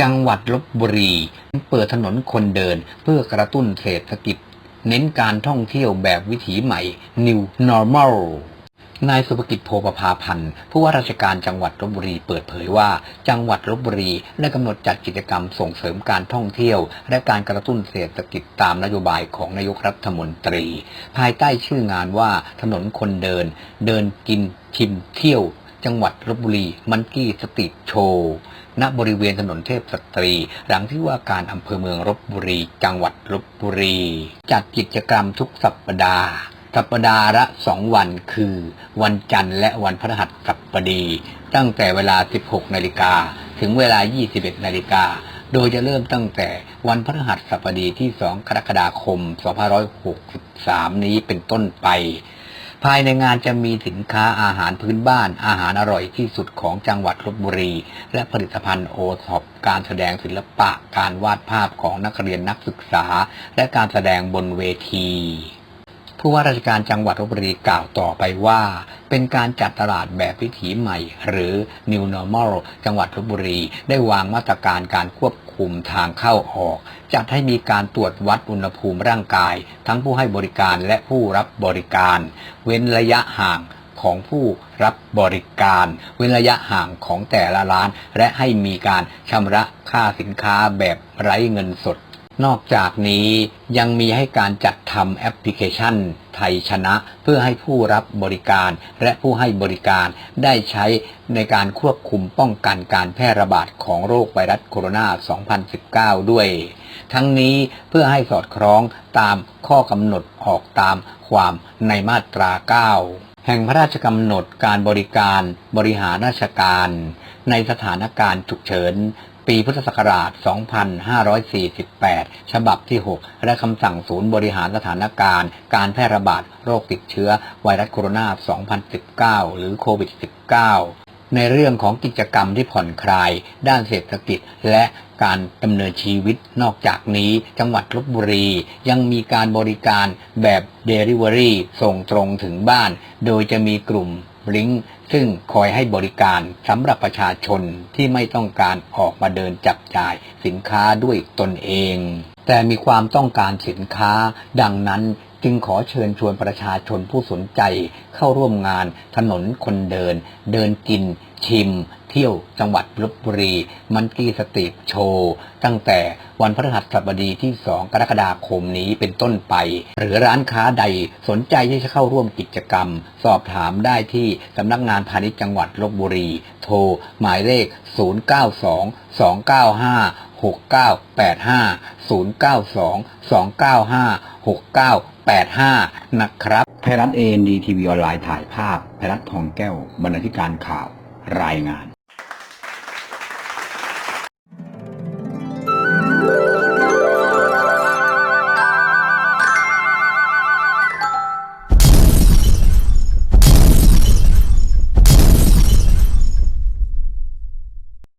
จังหวัดลบบุรี เปิดถนนคนเดินเพื่อกระตุ้นเศรษฐกิจ เน้นการท่องเที่ยวแบบวิถีใหม่ New Normal นายสุภกิจโพประภาพันธ์ผู้ว่าราชการจังหวัดลบบุรีเปิดเผยว่า จังหวัดลบบุรีได้กำหนดจัดกิจกรรมส่งเสริมการท่องเที่ยว และการกระตุ้นเศรษฐกิจตามนโยบายของนายกรัฐมนตรี ภายใต้ชื่องานว่าถนนคนเดิน เดินกินชิมเที่ยว จังหวัดลบบุรีมันกี้สตรีโชว์ณบริเวณถนนเทพสตรี หลังที่ว่าการอำเภอเมืองลบบุรี จังหวัดลบบุรี จัดกิจกรรมทุกสัปดาห์สัปดาห์ละสองวันคือ วันจันทร์และวันพฤหัสบดีตั้งแต่เวลา 16 นาฬิกาถึงเวลา 21 นาฬิกาโดยจะเริ่มตั้งแต่วันพฤหัสบดีที่ 2 กรกฎาคม 2563 นี้เป็นต้นไป ภายในงานจะมีสินค้าอาหารพื้นบ้าน อาหารอร่อยที่สุดของจังหวัดลบบุรี และผลิตภัณฑ์โอท็อปการแสดงศิลปะ การวาดภาพของนักเรียนนักศึกษา และการแสดงบนเวที ผู้ว่าราชการจังหวัดลบบุรีกล่าวต่อไปว่า เป็นการจัดตลาดแบบวิถีใหม่ หรือ New Normal จังหวัดลบบุรี ได้วางมาตรการการควบคุมทางเข้าออก จัดให้มีการตรวจวัดอุณหภูมิร่างกาย ทั้งผู้ให้บริการและผู้รับบริการ เว้นระยะห่างของผู้รับบริการ เว้นระยะห่างของแต่ละร้าน และให้มีการชำระค่าสินค้าแบบไร้เงินสด นอกจากนี้ยังมีให้การจัดทำแอปพลิเคชัน ไทยชนะ เพื่อให้ผู้รับบริการและผู้ให้บริการได้ใช้ในการควบคุมป้องกันการแพร่ระบาดของโรคไวรัสโคโรนา 2019 ด้วย ทั้งนี้เพื่อให้สอดคล้องตามข้อกำหนดออกตามความในมาตรา 9แห่งพระราชกำหนดการบริการบริหารราชการ ในสถานการณ์ฉุกเฉิน ปีพุทธศักราช 2548 ฉบับที่ 6 และคำสั่งศูนย์บริหารสถานการณ์ การแพร่ระบาดโรคติดเชื้อไวรัสโคโรนา 2019 หรือโควิด -19 ในเรื่องของกิจกรรมที่ผ่อนคลาย ด้านเศรษฐกิจและการดำเนินชีวิตนอกจากนี้ จังหวัดลบบุรี ยังมีการบริการแบบ Delivery ส่งตรงถึงบ้าน โดยจะมีกลุ่ม ลิงก์ซึ่งคอยให้บริการสำหรับประชาชนที่ไม่ต้องการออกมาเดินจับจ่ายสินค้าด้วยตนเอง แต่มีความต้องการสินค้า ดังนั้น จึงขอเชิญชวนประชาชนผู้สนใจ เข้าร่วมงานถนนคนเดิน เดินกิน ชิม เที่ยวจังหวัดลบบุรี มันกี้สตรีทโชว์ ตั้งแต่วันพฤหัสบดีที่ 2 กรกฎาคมนี้เป็นต้นไป หรือร้านค้าใดสนใจที่จะเข้าร่วมกิจกรรม สอบถามได้ที่สำนักงานพาณิชย์จังหวัดลบบุรี โทรหมายเลข 092 295 0985-092-295-6985 นะครับไทยรัฐเอ็นดีทีวีออนไลน์ถ่ายภาพไทยรัฐทองแก้วบรรณาธิการข่าวรายงาน